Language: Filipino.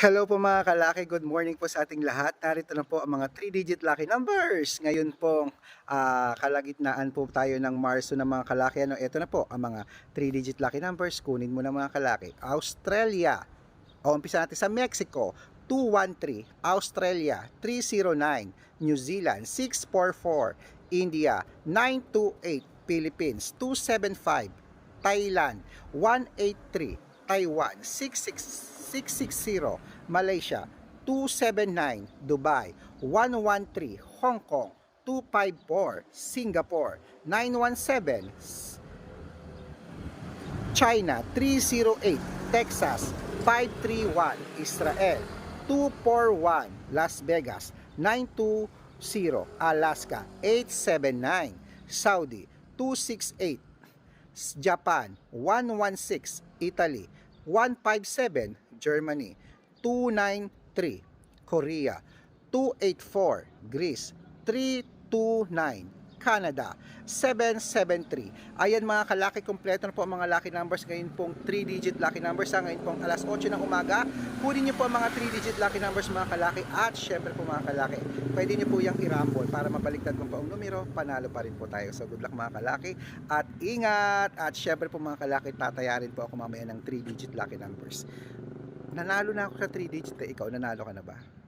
Hello po mga kalaki, good morning po sa ating lahat. Narito na po ang mga 3-digit lucky numbers. Ngayon pong ah, kalagitnaan po tayo ng Marso ng mga kalaki. Ano, ito na po ang mga 3-digit lucky numbers. Kunin mo na mga kalaki. Australia. O, umpisa natin sa Mexico. 213. Australia. 309. New Zealand. 644. India. 928. Philippines. 275. Thailand 183, Taiwan 66 660, Malaysia 279, Dubai 113, Hong Kong 254, Singapore 917, China 308, Texas 531, Israel 241, Las Vegas 920, Alaska 879, Saudi 268, Japan 116, Italy 157, Germany. 293, Korea. 284, Greece. 329, Canada 773. Ayan mga kalaki, kompleto na po ang mga lucky numbers ngayon pong 3-digit lucky numbers ha, ngayon pong alas 8 ng umaga. Kunin niyo po ang mga 3-digit lucky numbers mga kalaki at syempre po mga kalaki, pwede niyo po yung i-rumble para mabaliktad mo pa ang numero, panalo pa rin po tayo. So good luck mga kalaki at ingat at syempre po mga kalaki, tatayarin po ako mamaya ng 3-digit lucky numbers. Nanalo na ako sa 3 digit eh. Ikaw, nanalo ka na ba?